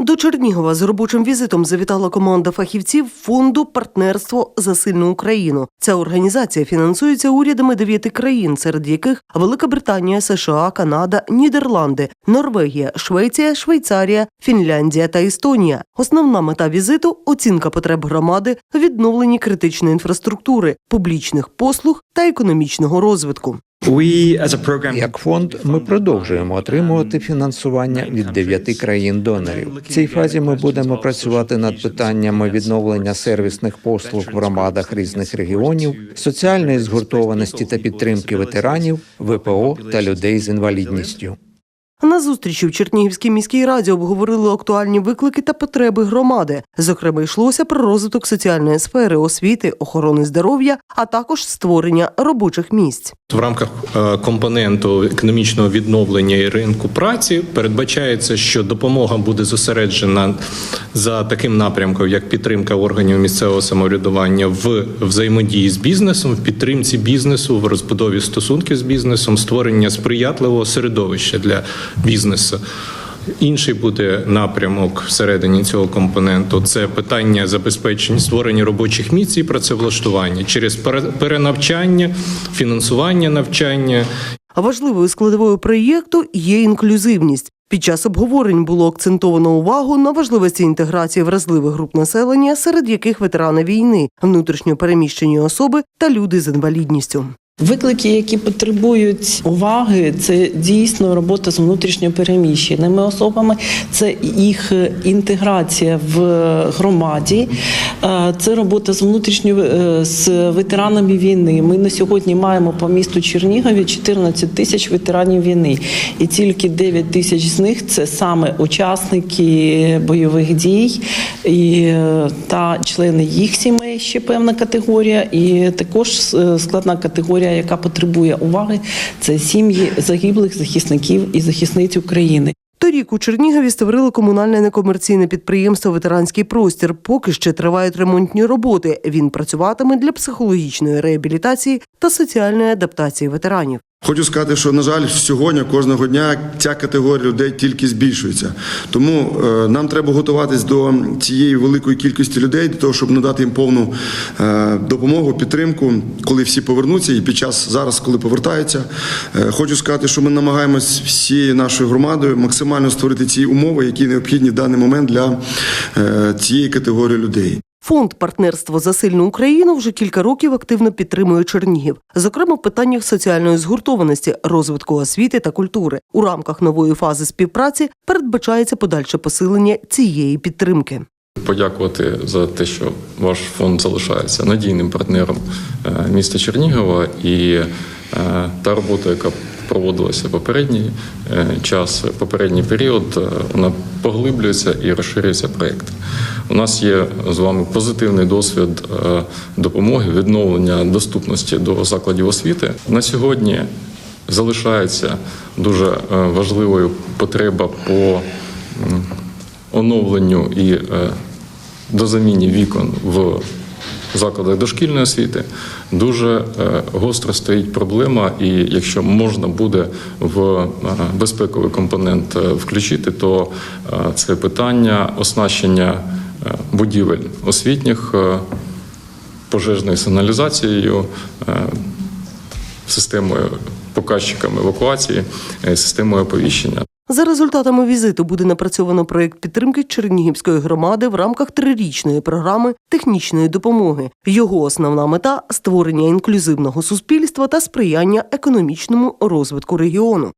До Чернігова з робочим візитом завітала команда фахівців фонду Партнерство за сильну Україну. Ця організація фінансується урядами дев'яти країн, серед яких Велика Британія, США, Канада, Нідерланди, Норвегія, Швеція, Швейцарія, Фінляндія та Естонія. Основна мета візиту оцінка потреб громади, відновлені критичної інфраструктури, публічних послуг та економічного розвитку. Як фонд, ми продовжуємо отримувати фінансування від дев'яти країн-донорів. В цій фазі ми будемо працювати над питаннями відновлення сервісних послуг в громадах різних регіонів, соціальної згуртованості та підтримки ветеранів, ВПО та людей з інвалідністю. На зустрічі в Чернігівській міській раді обговорили актуальні виклики та потреби громади. Зокрема, йшлося про розвиток соціальної сфери, освіти, охорони здоров'я, а також створення робочих місць. В рамках е, компоненту економічного відновлення і ринку праці передбачається, що допомога буде зосереджена за таким напрямком, як підтримка органів місцевого самоврядування в взаємодії з бізнесом, в підтримці бізнесу, в розбудові стосунків з бізнесом, створення сприятливого середовища для бізнесу. Інший буде напрямок всередині цього компоненту. Це питання забезпечення створення робочих місць і працевлаштування через пере- перенавчання, фінансування навчання А важливою складовою проєкту є інклюзивність. Під час обговорень було акцентовано увагу на важливості інтеграції вразливих груп населення, серед яких ветерани війни, внутрішньо переміщені особи та люди з інвалідністю. Виклики, які потребують уваги, це дійсно робота з внутрішньо переміщеними особами, це їх інтеграція в громаді, е, це робота з внутрішньо е, з ветеранами війни. Ми на сьогодні маємо по місту Чернігові 14 тисяч ветеранів війни, і тільки 9 тисяч з них це саме учасники бойових дій і е, та члени їх сімей. Ще певна категорія, і також е, складна категорія, яка потребує уваги, це сім'ї загиблих захисників і захисниць України. Торік у Чернігові створили комунальне некомерційне підприємство Ветеранський простір. Поки ще тривають ремонтні роботи. Він працюватиме для психологічної реабілітації та соціальної адаптації ветеранів. Хочу сказати, що на жаль, сьогодні кожного дня ця категорія людей тільки збільшується. Тому е, нам треба готуватись до цієї великої кількості людей для того, щоб надати їм повну е, допомогу, підтримку, коли всі повернуться, і під час зараз, коли повертаються. Е, хочу сказати, що ми намагаємось всією нашою громадою максимально створити ці умови, які необхідні в даний момент для цієї категорії людей. Фонд партнерство за сильну Україну вже кілька років активно підтримує Чернігів, зокрема в питаннях соціальної згуртованості, розвитку освіти та культури. У рамках нової фази співпраці передбачається подальше посилення цієї підтримки. Подякувати за те, що ваш фонд залишається надійним партнером е, міста Чернігова і е, та робота, яка проводилася попередній е, час, попередній період, е, вона поглиблюється і розширюється проєкт. У нас є з вами позитивний досвід е, допомоги, відновлення доступності до закладів освіти. На сьогодні залишається дуже важливою потреба по оновленню і дозаміні вікон в закладах дошкільної освіти дуже е, гостро стоїть проблема, і якщо можна буде в е, безпековий компонент е, включити, то це питання оснащення будівель освітніх пожежною сигналізацією. Системою показчиками евакуації, системою оповіщення. За результатами візиту буде напрацьовано проєкт підтримки Чернігівської громади в рамках трирічної програми технічної допомоги. Його основна мета створення інклюзивного суспільства та сприяння економічному розвитку регіону.